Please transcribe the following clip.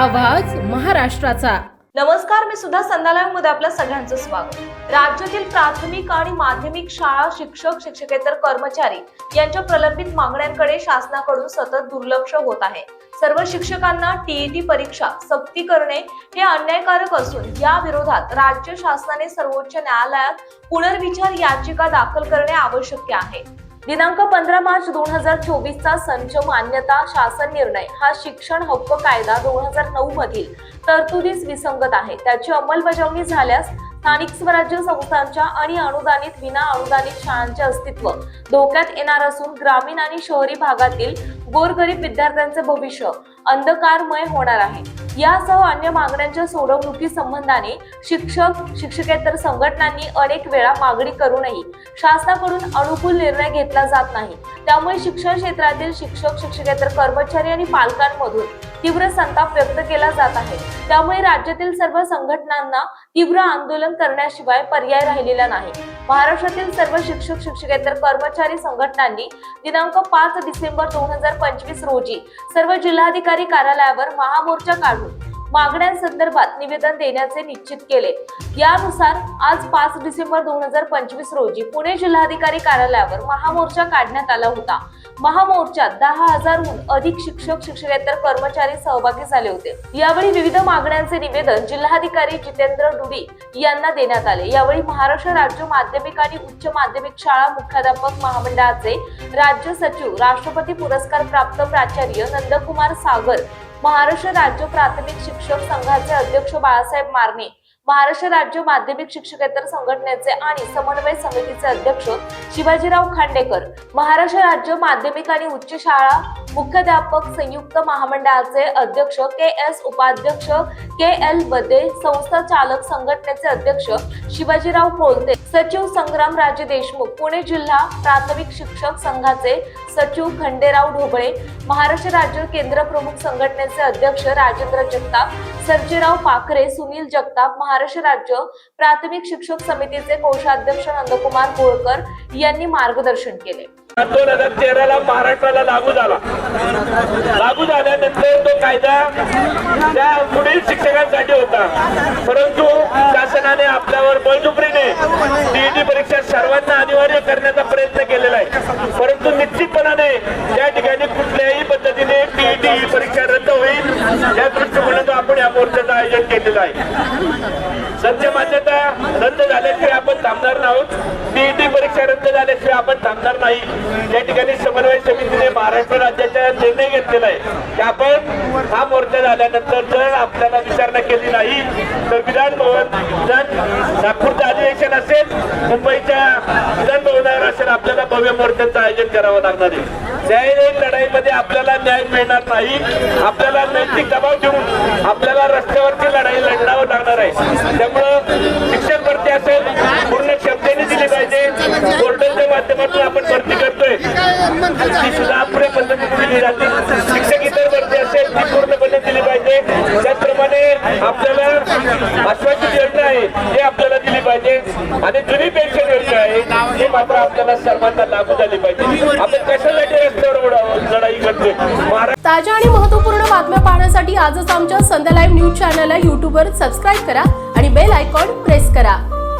आवाज महाराष्ट्राचा. नमस्कार मी सुद्धा संध्यालयामध्ये आपल्या सगळ्यांचं स्वागत. राज्यातील प्राथमिक आणि माध्यमिक शाळा शिक्षक शिक्षकेतर कर्मचारी यांच्या प्रलंबित मागण्यांकडे शासनाकडून सतत दुर्लक्ष होत आहे. सर्व शिक्षकांना टीईटी परीक्षा सक्ती करणे हे अन्यायकारक असून या विरोधात राज्य शासनाने सर्वोच्च न्यायालयात पुनर्विचार याचिका दाखल करणे आवश्यक आहे. दिनांक पंधरा मार्च दोन हजार चोवीस चा संच मान्यता शासन निर्णय. हा शिक्षण हक्क कायदा दोन हजार नऊ मधील तरतुदीस विसंगत आहे. त्याची अंमलबजावणी झाल्यास स्थानिक स्वराज्य संस्थांच्या आणि अनुदानित विना अनुदानित शाळांचे अस्तित्व धोक्यात येणार असून ग्रामीण आणि शहरी भागातील गोरगरीब विद्यार्थ्यांचे भविष्य अंधकारमय होणार आहे. यासह अन्य मागण्यांच्या सोडवणुकी संबंधाने शिक्षक शिक्षकेतर संघटनांनी अनेक वेळा मागणी करूनही शासनाकडून अनुकूल निर्णय घेतला जात नाही. त्यामुळे शिक्षण क्षेत्रातील शिक्षक शिक्षकेतर कर्मचारी आणि पालकांमधून तीव्र संताप व्यक्त केला जात आहे. त्यामुळे राज्यातील सर्व संघटनांना तीव्र आंदोलन करण्याशिवाय पर्याय राहिलेला नाही. महाराष्ट्रातील सर्व शिक्षक शिक्षकेतर कर्मचारी संघटनांनी दिनांक पाच डिसेंबर दोन हजार पंचवीस रोजी सर्व जिल्हाधिकारी कार्यालयावर महामोर्चा काढून मागण्यांसंदर्भात निवेदन देण्याचे निश्चित केले. यानुसार आज पाच डिसेंबर दोन हजार पंचवीस रोजी पुणे जिल्हाधिकारी कार्यालयावर महामोर्चा काढण्यात आला होता. महामोर्चात दहा हजारहून अधिक शिक्षक शिक्षकेतर कर्मचारी सहभागी झाले होते. यावेळी विविध मागण्यांचे निवेदन जिल्हाधिकारी जितेंद्र डुडी यांना देण्यात आले. यावेळी महाराष्ट्र राज्य माध्यमिक आणि उच्च माध्यमिक शाळा मुख्याध्यापक महामंडळाचे राज्य सचिव राष्ट्रपती पुरस्कार प्राप्त प्राचार्य नंदकुमार सागर महाराष्ट्र राज्य प्राथमिक शिक्षक संघाचे अध्यक्ष बाळासाहेब मारणे महाराष्ट्र राज्य माध्यमिक शिक्षकेतर संघटनेचे आणि समन्वय समितीचे अध्यक्ष शिवाजीराव खांडेकर महाराष्ट्र राज्य माध्यमिक आणि उच्च शाळा मुख्याध्यापक संयुक्त महामंडळाचे अध्यक्ष के एस उपाध्यक्ष के एल बदे संस्था चालक संघटनेचे अध्यक्ष शिवाजीराव कोलते सचिव संग्राम राजे देशमुख पुणे जिल्हा प्राथमिक शिक्षक संघाचे सचिव खंडेराव ढोबळे महाराष्ट्र राज्य केंद्र प्रमुख संघटनेचे अध्यक्ष राजेंद्र जगताप सर्जेराव पाखरे सुनील जगताप महाराष्ट्र राज्य प्राथमिक शिक्षक समितीचे कोषाध्यक्ष नंदकुमार होळकर यांनी मार्गदर्शन केले. दोन हजार तेराला महाराष्ट्राला लागू झाला. लागू झाल्यानंतर तो कायदा त्या पुढील शिक्षकांसाठी होता. परंतु शासनाने आपल्यावर बळजुपरीने टीईटी परीक्षा सर्वांना अनिवार्य करण्याचा प्रयत्न केलेला आहे. परंतु निश्चितपणाने या ठिकाणी कुठल्याही पद्धतीने टीईटी ही परीक्षा रद्द होईल या दृष्टिकोनातून आपण या मोर्चाचं आयोजन केलेलं आहे. सत्य मान्यता रद्द झाल्याशिवाय आपण थांबणार नाहोत टीईटी परीक्षा रद्द झाल्याशिवाय आपण थांबणार नाही. या ठिकाणी समन्वय समितीने महाराष्ट्र राज्याचा निर्णय घेतलेला आहे. की आपण हा मोर्चा झाल्यानंतर जर आपल्याला विचारणा केली नाही तर विधानभवन जर नागपूरचं अधिवेशन असेल मुंबईच्या विधानभवनावर असेल आपल्याला भव्य मोर्चाचं आयोजन करावं लागणार आहे. त्या लढाईमध्ये आपल्याला न्याय मिळणार नाही. आपल्याला नैतिक दबाव देऊन आपल्याला रस्त्यावरची लढाई लढावं लागणार आहे. त्यामुळं शिक्षक भरती असेल पूर्ण क्षमतेने दिली पाहिजे पोर्टलच्या माध्यमातून आपण भरती करतोय ती सुद्धा अपुऱ्या पद्धतीने दिली जाते शिक्षक इतर भरती असेल ती पूर्णपणे दिली पाहिजे त्याचप्रमाणे आपल्याला आश्वासित योजना आहे ती आपल्याला दिली पाहिजे. आणि जुनी पेन्शन योजना आहे ती मात्र आपल्याला सर्वांना लागू झाली पाहिजे. आपण कशासाठी रस्त्यावर लढाई करते ताज्या आणि महत्त्वपूर्ण बातम्या पाहण्यासाठी आजच आमच्या संध्या लाईव्ह न्यूज चॅनलला युट्यूबवर सबस्क्राईब करा आणि बेल आयकॉन प्रेस करा.